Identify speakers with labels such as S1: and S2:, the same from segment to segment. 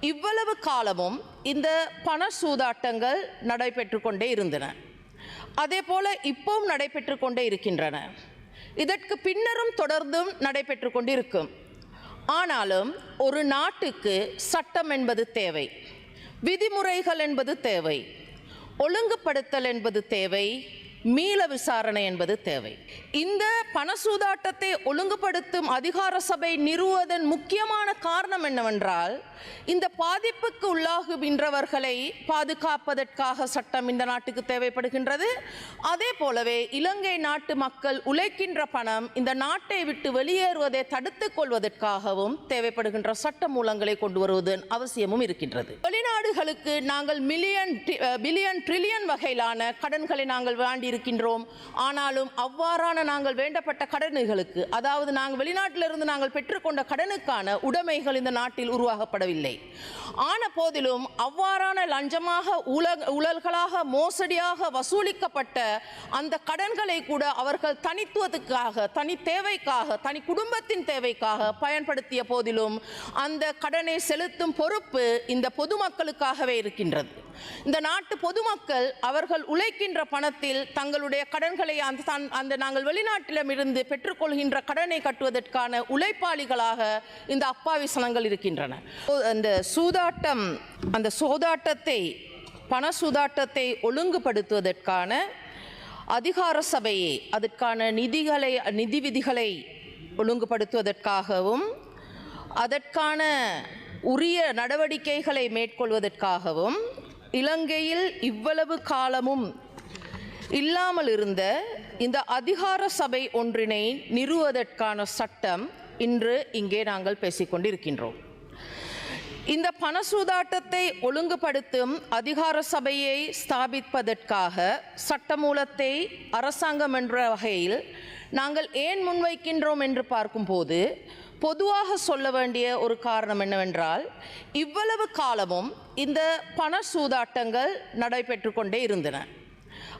S1: இவ்வளவு காலமும் இந்த பண சூதாட்டங்கள் நடைபெற்று கொண்டே இருந்தன. அதே போல இப்பவும் நடைபெற்று கொண்டே இருக்கின்றன. இதற்கு பின்னரும் தொடர்ந்தும் நடைபெற்று கொண்டிருக்கும். ஆனாலும் ஒரு நாட்டுக்கு சட்டம் என்பது தேவை விதிமுறைகள் என்பது தேவை ஒழுங்குபடுத்தல் என்பது தேவை மீள விசாரணை என்பது தேவை. இந்த பணசூதாட்டத்தை ஒழுங்குபடுத்தும் அதிகார சபை நிறுவுவதன் முக்கியமான காரணம் என்னவென்றால் இந்த பாதிப்புக்கு உள்ளாகுகின்றவர்களை பாதுகாப்பதற்காக சட்டம் இந்த நாட்டுக்கு தேவைப்படுகின்றது. அதே போலவே இலங்கை நாட்டு மக்கள் உழைக்கின்ற பணம் இந்த நாட்டை விட்டு வெளியேறுவதை தடுத்துக் கொள்வதற்காகவும் தேவைப்படுகின்ற சட்ட மூலங்களை கொண்டு வருவதன் அவசியமும் இருக்கின்றது. வெளிநாடுகளுக்கு நாங்கள் மில்லியன் பில்லியன் ட்ரில்லியன் வகையிலான கடன்களை நாங்கள் வாண்டி இருக்கின்றோம். ஆனாலும் அவ்வாறான நாங்கள் வேண்டப்பட்ட கடன்களுக்கு அதாவது நாங்கள் வெளிநாட்டிலிருந்து நாங்கள் பெற்றுக்கொண்ட கடனுக்கான உடைமைகள் இந்த நாட்டில் உருவாகப்படவில்லை. ஆன போதிலும் அவ்வாறான லஞ்சமாக உலக உழல்களாக மோசடியாக வசூலிக்கப்பட்ட அந்த கடன்களை கூட அவர்கள் தனித்துவத்துக்காக தனி தேவைக்காக தனி குடும்பத்தின் தேவைக்காக பயன்படுத்திய போதிலும் அந்த கடனை செலுத்தும் பொறுப்பு இந்த பொதுமக்களுக்காகவே இருக்கின்றது. இந்த நாட்டு பொதுமக்கள் அவர்கள் உழைக்கின்ற பணத்தில் தங்களுடைய கடன்களை அந்த அந்த நாங்கள் வெளிநாட்டிலமிருந்து பெற்றுக்கொள்கின்ற கடனை கட்டுவதற்கான உழைப்பாளிகளாக இந்த அப்பாவி சனங்கள் இருக்கின்றன அந்த சூதாட்டம் அந்த சூதாட்டத்தை பண சூதாட்டத்தை ஒழுங்குபடுத்துவதற்கான அதிகார சபையை அதற்கான நிதிகளை நிதி விதிகளை ஒழுங்குபடுத்துவதற்காகவும் அதற்கான உரிய நடவடிக்கைகளை மேற்கொள்வதற்காகவும் இலங்கையில் இவ்வளவு காலமும் இல்லாமல் இருந்த இந்த அதிகார சபை ஒன்றினை நிறுவதற்கான சட்டம் இன்று இங்கே நாங்கள் பேசிக்கொண்டிருக்கின்றோம். இந்த பணசூதாட்டத்தை ஒழுங்குபடுத்தும் அதிகார சபையை ஸ்தாபிப்பதற்காக சட்டமூலத்தை அரசாங்கம் என்ற வகையில் நாங்கள் ஏன் முன்வைக்கின்றோம் என்று பார்க்கும்போது பொதுவாக சொல்ல வேண்டிய ஒரு காரணம் என்னவென்றால் இவ்வளவு காலமும் இந்த பண சூதாட்டங்கள் நடைபெற்று கொண்டே இருந்தன.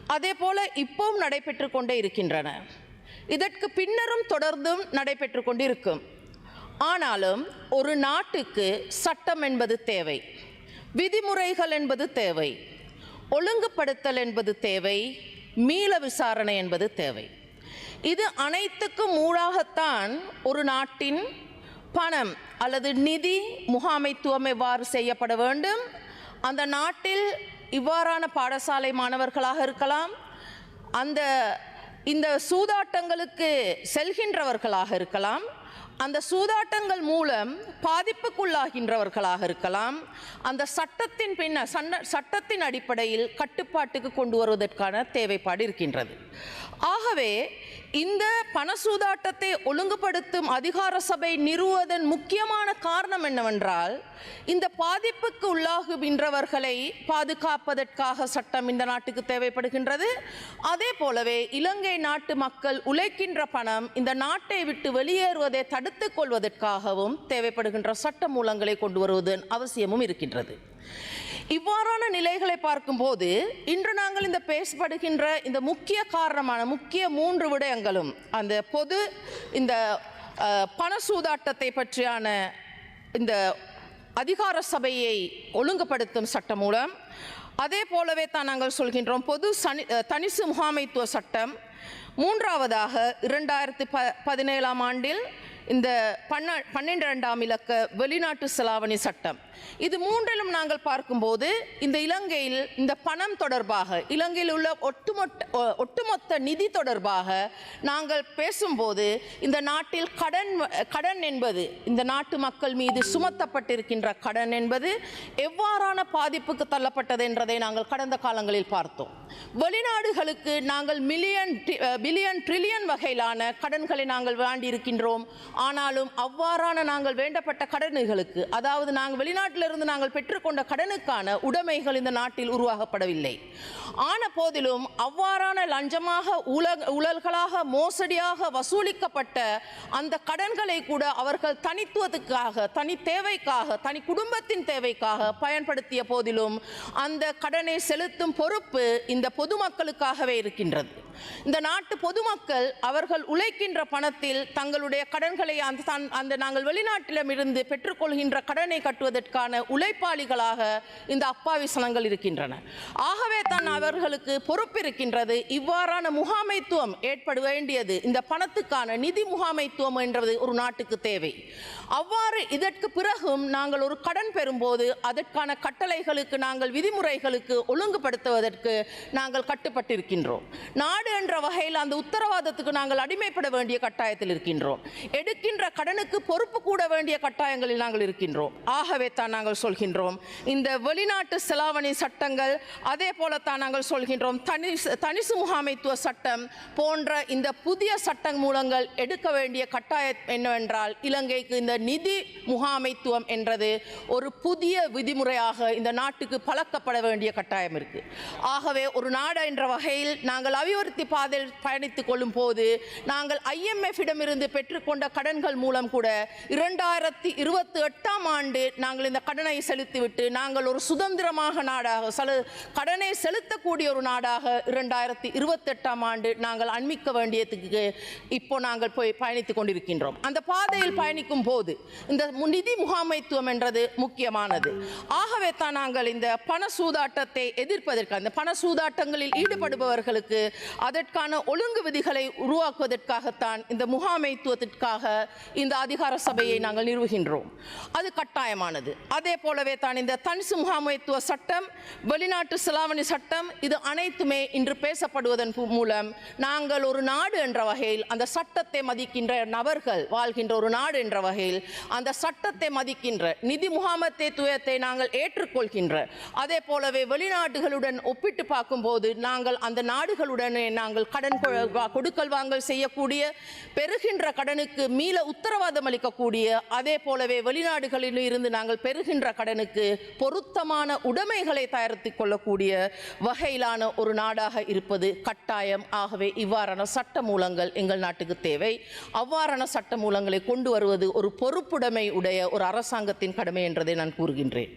S1: அதே போல இப்பவும் நடைபெற்று கொண்டே இருக்கின்றன. இதற்கு பின்னரும் தொடர்ந்தும் நடைபெற்று கொண்டிருக்கும். ஆனாலும் ஒரு நாட்டுக்கு சட்டம் என்பது தேவை விதிமுறைகள் என்பது தேவை ஒழுங்குபடுத்தல் என்பது தேவை மீள விசாரணை என்பது தேவை. இது அனைத்துக்கும் ஊடாகத்தான் ஒரு நாட்டின் பணம் அல்லது நிதி முகாமைத்துவம் எவ்வாறு செய்யப்பட வேண்டும்? அந்த நாட்டில் இவ்வாறான பாடசாலை மாணவர்களாக இருக்கலாம். அந்த இந்த சூதாட்டங்களுக்கு செல்கின்றவர்களாக இருக்கலாம். அந்த சூதாட்டங்கள் மூலம் பாதிப்புக்குள்ளாகின்றவர்களாக இருக்கலாம். அந்த சட்டத்தின் பின்ன சண்ட சட்டத்தின் அடிப்படையில் கட்டுப்பாட்டுக்கு கொண்டு வருவதற்கான தேவைப்பாடு இருக்கின்றது. ஆகவே இந்த பணசூதாட்டத்தை ஒழுங்குபடுத்தும் அதிகார சபை நிறுவுவதன் முக்கியமான காரணம் என்னவென்றால் இந்த பாதிப்புக்கு உள்ளாகுகின்றவர்களை பாதுகாப்பதற்காக சட்டம் இந்த நாட்டுக்கு தேவைப்படுகின்றது. அதே போலவே இலங்கை நாட்டு மக்கள் உழைக்கின்ற பணம் இந்த நாட்டை விட்டு வெளியேறுவதை தடு தடுத்துக் கொள்வதற்காகவும் தேவைப்படுகின்ற சட்ட மூலங்களை கொண்டு வருவதன் அவசியமும் இருக்கின்றது. இவ்வாறான நிலைகளை பார்க்கும்போது இன்று நாங்கள் இந்த பேசப்படுகின்ற இந்த முக்கிய காரணமான முக்கிய மூன்று விடயங்களும் அந்த பொது இந்த பண சூதாட்டத்தை பற்றியான இந்த அதிகார சபையை ஒழுங்குபடுத்தும் சட்டம் மூலம் அதே போலவே தான் நாங்கள் சொல்கின்றோம் பொது சனி தனிசு முகாமைத்துவ சட்டம். மூன்றாவதாக இரண்டாயிரத்தி ப பதினேழாம் ஆண்டில் இந்த பன்ன பன்னிரெண்டாம் இலக்க வெளிநாட்டு செலாவணி சட்டம். இது மூன்றிலும் நாங்கள் பார்க்கும்போது இந்த இலங்கையில் இந்த பணம் தொடர்பாக இலங்கையில் உள்ள ஒட்டுமொத்த ஒட்டுமொத்த நிதி தொடர்பாக நாங்கள் பேசும்போது இந்த நாட்டில் கடன் கடன் என்பது இந்த நாட்டு மக்கள் மீது சுமத்தப்பட்டிருக்கின்ற கடன் என்பது எவ்வாறான பாதிப்புக்கு தள்ளப்பட்டது என்றதை நாங்கள் கடந்த காலங்களில் பார்த்தோம். வெளிநாடுகளுக்கு நாங்கள் மில்லியன் பில்லியன் ட்ரில்லியன் வகையிலான கடன்களை நாங்கள் வாண்டியிருக்கின்றோம் ஆனாலும் அவ்வாறான நாங்கள் வேண்டப்பட்ட கடன்களுக்கு அதாவது நாங்கள் வெளிநாட்டிலிருந்து நாங்கள் பெற்றுக்கொண்ட கடனுக்கான உடைமைகள் இந்த நாட்டில் உருவாகப்படவில்லை. ஆன போதிலும் அவ்வாறான லஞ்சமாக உலக ஊழல்களாக மோசடியாக வசூலிக்கப்பட்ட அந்த கடன்களை கூட அவர்கள் தனித்துவத்துக்காக தனி தேவைக்காக தனி குடும்பத்தின் தேவைக்காக பயன்படுத்திய போதிலும் அந்த கடனை செலுத்தும் பொறுப்பு இந்த பொதுமக்களுக்காகவே இருக்கின்றது. இந்த நாட்டு பொதுமக்கள் அவர்கள் உழைக்கின்ற பணத்தில் தங்களுடைய கடன்களை கடன்களை அந்த அந்த நாங்கள் வெளிநாட்டிடமிருந்து பெற்றுக்கொள்கின்ற கடனை கட்டுவதற்கான உழைப்பாளிகளாக இந்த அப்பாவி சனங்கள் இருக்கின்றன. ஆகவே தான் அவர்களுக்கு பொறுப்பு இருக்கின்றது இவ்வாறான முகாமைத்துவம் ஏற்பட வேண்டியது. இந்த பணத்துக்கான நிதி முகாமைத்துவம் என்றது ஒரு நாட்டுக்கு தேவை. அவ்வாறு இதற்கு பிறகும் நாங்கள் ஒரு கடன் பெறும்போது அதற்கான கட்டளைகளுக்கு நாங்கள் விதிமுறைகளுக்கு ஒழுங்குபடுத்துவதற்கு நாங்கள் கட்டுப்பட்டிருக்கின்றோம். நாடு என்ற வகையில் அந்த உத்தரவாதத்துக்கு நாங்கள் அடிமைப்பட வேண்டிய கட்டாயத்தில் இருக்கின்றோம். எடுக்கின்ற கடனுக்கு பொறுப்பு கூட வேண்டிய கட்டாயங்களில் நாங்கள் இருக்கின்றோம். ஆகவே தான் நாங்கள் சொல்கின்றோம் இந்த வெளிநாட்டு செலாவணி சட்டங்கள் அதே போலத்தான் நாங்கள் சொல்கின்றோம் தனி தனிசு முகாமைத்துவ சட்டம் போன்ற இந்த புதிய சட்ட மூலங்கள் எடுக்க வேண்டிய கட்டாயம் என்னவென்றால் இலங்கைக்கு இந்த நிதி முகாமைத்துவம் என்றது ஒரு புதிய விதிமுறையாக இந்த நாட்டுக்கு பழக்கப்பட வேண்டிய கட்டாயம் இருக்கு. ஆகவே ஒரு நாடு என்ற வகையில் நாங்கள் அபிவிருத்தி பாதையில் பயணித்துக் கொள்ளும் போது நாங்கள் ஐஎம்எஃப் இடமிருந்து பெற்றுக்கொண்ட கடன்கள் மூலம் கூட இரண்டாயிரத்தி இருபத்தி எட்டாம் ஆண்டு நாங்கள் இந்த கடனை செலுத்திவிட்டு நாங்கள் ஒரு சுதந்திரமாக நாடாக செலு கடனை செலுத்தக்கூடிய ஒரு நாடாக இரண்டாயிரத்தி இருபத்தெட்டாம் ஆண்டு நாங்கள் அண்மிக்க வேண்டியதுக்கு இப்போ நாங்கள் போய் பயணித்துக் கொண்டிருக்கின்றோம். அந்த பாதையில் பயணிக்கும் போது இந்த நிதி முகாமைத்துவம் என்றது முக்கியமானது. ஆகவே தான் நாங்கள் இந்த பண சூதாட்டத்தை எதிர்ப்பதற்கு அந்த பண சூதாட்டங்களில் ஈடுபடுபவர்களுக்கு அதற்கான ஒழுங்கு விதிகளை உருவாக்குவதற்காகத்தான் இந்த முகாமைத்துவத்திற்காக இந்த அதிகார சபையை நாங்கள் நிறுவுகின்றோம். அது கட்டாயமானது. அதே போலவே தான் இந்த தனிசு முகாமைத்துவ சட்டம் வெளிநாட்டு செலாவணி சட்டம் இது அனைத்துமே இன்று பேசப்படுவதன் மூலம் நாங்கள் ஒரு நாடு என்ற வகையில் அந்த சட்டத்தை மதிக்கின்ற நபர்கள் வாழ்கின்ற ஒரு நாடு என்ற வகையில் அந்த சட்டத்தை மதிக்கின்ற நிதி முகாமத்துவத்தை நாங்கள் ஏற்றுக்கொள்கின்ற அதே போலவே வெளிநாடுகளுடன் ஒப்பிட்டு பார்க்கும்போது நாங்கள் அந்த நாடுகளுடனே நாங்கள் கடன் வா- கொடுக்கல் வாங்கல் செய்யக்கூடிய பெறுகின்ற கடனுக்கு மீள உத்தரவாதம் அளிக்கக்கூடிய அதே போலவே வெளிநாடுகளில் இருந்து நாங்கள் பெறுகின்ற கடனுக்கு பொருத்தமான உடைமைகளை தயாரித்துக் கொள்ளக்கூடிய வகையிலான ஒரு நாடாக இருப்பது கட்டாயம். ஆகவே இவ்வாறான சட்ட மூலங்கள் எங்கள் நாட்டுக்கு தேவை. அவ்வாறான சட்ட மூலங்களை கொண்டு வருவது ஒரு பொறுப்புடைமை உடைய ஒரு அரசாங்கத்தின் கடமை என்றதை நான் கூறுகின்றேன்.